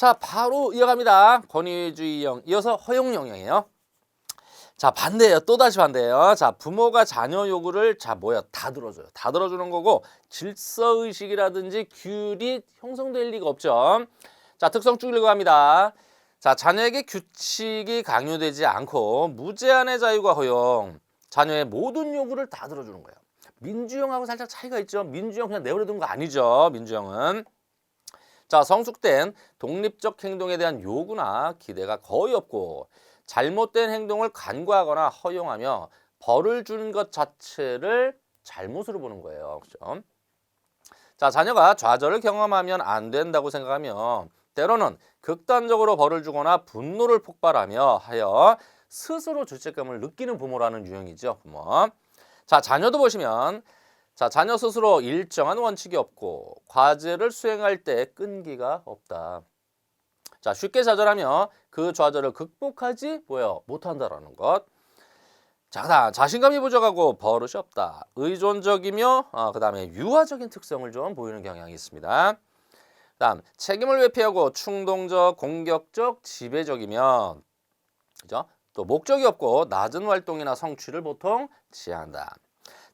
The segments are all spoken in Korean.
자, 바로 이어갑니다. 권위주의형 이어서 허용형이에요. 자, 반대예요. 또다시 반대예요. 자, 부모가 자녀 요구를 자, 뭐야? 다 들어줘요. 다 들어주는 거고 질서 의식이라든지 규율이 형성될 리가 없죠. 자, 특성 쭉 읽어갑니다. 자, 자녀에게 규칙이 강요되지 않고 무제한의 자유가 허용. 자녀의 모든 요구를 다 들어주는 거예요. 민주형하고 살짝 차이가 있죠. 민주형 그냥 내버려둔 거 아니죠. 민주형은. 자, 성숙된 독립적 행동에 대한 요구나 기대가 거의 없고 잘못된 행동을 간과하거나 허용하며 벌을 주는 것 자체를 잘못으로 보는 거예요. 그죠? 자, 자녀가 좌절을 경험하면 안 된다고 생각하며 때로는 극단적으로 벌을 주거나 분노를 폭발하며 하여 스스로 죄책감을 느끼는 부모라는 유형이죠. 부모. 자, 자녀도 보시면 자, 자녀 스스로 일정한 원칙이 없고 과제를 수행할 때 끈기가 없다. 자, 쉽게 좌절하며 그 좌절을 극복하지 뭐요? 못한다라는 것. 자, 그다음 자신감이 부족하고 버릇이 없다. 의존적이며 어, 그다음에 유화적인 특성을 좀 보이는 경향이 있습니다. 그다음 책임을 회피하고 충동적, 공격적, 지배적이며 그죠? 또 목적이 없고 낮은 활동이나 성취를 보통 지향한다.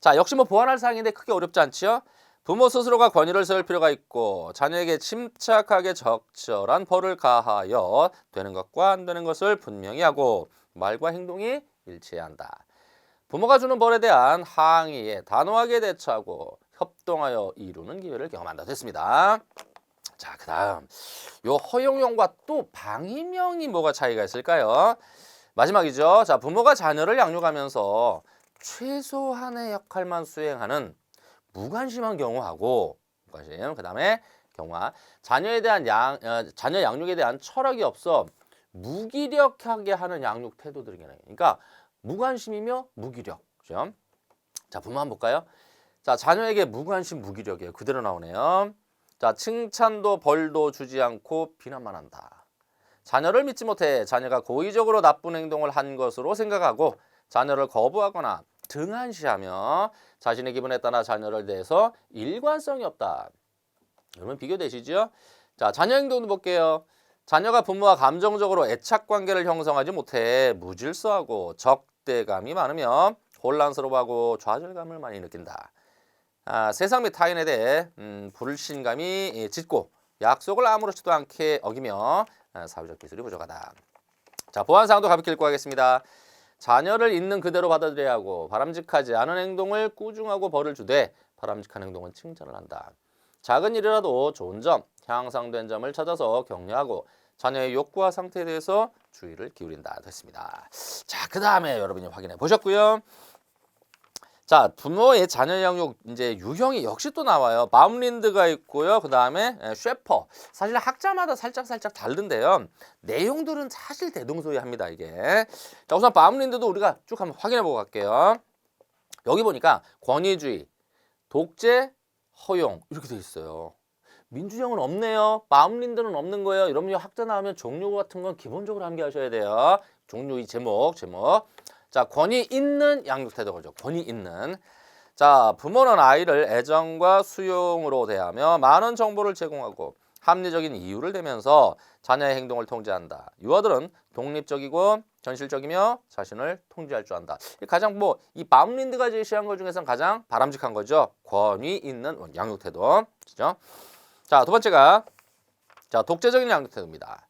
자, 역시 뭐 보완할 사항인데 크게 어렵지 않지요? 부모 스스로가 권위를 세울 필요가 있고 자녀에게 침착하게 적절한 벌을 가하여 되는 것과 안 되는 것을 분명히 하고 말과 행동이 일치해야 한다. 부모가 주는 벌에 대한 항의에 단호하게 대처하고 협동하여 이루는 기회를 경험한다 됐습니다. 자, 그다음 요 허용형과 또 방임형이 뭐가 차이가 있을까요? 마지막이죠. 자, 부모가 자녀를 양육하면서 최소한의 역할만 수행하는 무관심한 경우하고 무관심 그다음에 경우와 자녀에 대한 양 어, 자녀 양육에 대한 철학이 없어 무기력하게 하는 양육 태도들이겠네요. 그러니까 무관심이며 무기력. 그죠? 자, 부모 한번 볼까요? 자, 자녀에게 무관심 무기력이에요. 그대로 나오네요. 자, 칭찬도 벌도 주지 않고 비난만 한다. 자녀를 믿지 못해 자녀가 고의적으로 나쁜 행동을 한 것으로 생각하고 자녀를 거부하거나 등한시하며 자신의 기분에 따라 자녀를 대해서 일관성이 없다. 여러분 비교되시죠? 자, 자녀 행동도 볼게요. 자녀가 부모와 감정적으로 애착 관계를 형성하지 못해 무질서하고 적대감이 많으며 혼란스러워하고 좌절감을 많이 느낀다. 아, 세상 및 타인에 대해 음, 불신감이 예, 짙고 약속을 아무렇지도 않게 어기며 아, 사회적 기술이 부족하다. 자, 보안 사항도 가볍게 읽고 가겠습니다. 자녀를 있는 그대로 받아들여야 하고 바람직하지 않은 행동을 꾸중하고 벌을 주되 바람직한 행동은 칭찬을 한다. 작은 일이라도 좋은 점, 향상된 점을 찾아서 격려하고 자녀의 욕구와 상태에 대해서 주의를 기울인다. 됐습니다. 자, 그 다음에 여러분이 확인해 보셨고요. 자, 부모의 자녀 양육 이제 유형이 역시 또 나와요. 마음린드가 있고요. 그 다음에 쉐퍼. 사실 학자마다 살짝 살짝 다른데요. 내용들은 사실 대동소이합니다. 이게. 자, 우선 마음린드도 우리가 쭉 한번 확인해 보고 갈게요. 여기 보니까 권위주의, 독재, 허용 이렇게 돼 있어요. 민주형은 없네요. 마음린드는 없는 거예요. 여러분이 학자 나오면 종류 같은 건 기본적으로 암기하셔야 돼요. 종류 이 제목, 제목. 자, 권위 있는 양육 태도 거죠. 권위 있는. 자, 부모는 아이를 애정과 수용으로 대하며 많은 정보를 제공하고 합리적인 이유를 대면서 자녀의 행동을 통제한다. 유아들은 독립적이고 전실적이며 자신을 통제할 줄 안다. 가장 뭐이 마음린드가 제시한 것 중에서는 가장 바람직한 거죠. 권위 있는 양육 태도. 그죠? 자, 두 번째가 자, 독재적인 양육 태도입니다.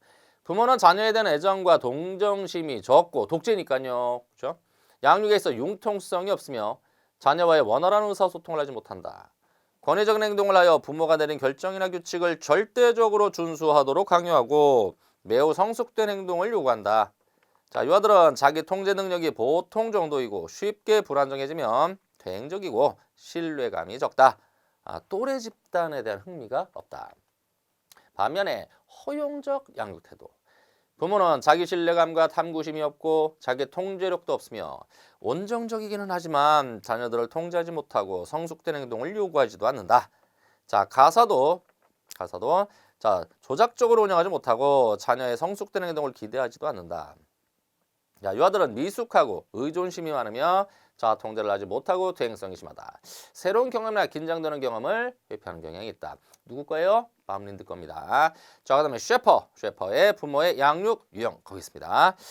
부모는 자녀에 대한 애정과 동정심이 적고 독재니까요. 그렇죠? 양육에 있어 융통성이 없으며 자녀와의 원활한 의사소통을 하지 못한다. 권위적인 행동을 하여 부모가 내린 결정이나 규칙을 절대적으로 준수하도록 강요하고 매우 성숙된 행동을 요구한다. 자, 유아들은 자기 통제 능력이 보통 정도이고 쉽게 불안정해지면 퇴행적이고 신뢰감이 적다. 아, 또래 집단에 대한 흥미가 없다. 반면에 허용적 양육 태도. 부모는 자기 신뢰감과 탐구심이 없고 자기 통제력도 없으며 온정적이기는 하지만 자녀들을 통제하지 못하고 성숙된 행동을 요구하지도 않는다. 자, 가사도 가사도 자, 조작적으로 운영하지 못하고 자녀의 성숙된 행동을 기대하지도 않는다. 자, 이 아들은 미숙하고 의존심이 많으며 자 통제를 하지 못하고 퇴행성이 심하다. 새로운 경험이나 긴장되는 경험을 회피하는 경향이 있다. 누구 거예요? 밤린드 겁니다. 자, 그 다음에 셰퍼, 셰퍼의 부모의 양육 유형 거기 있습니다.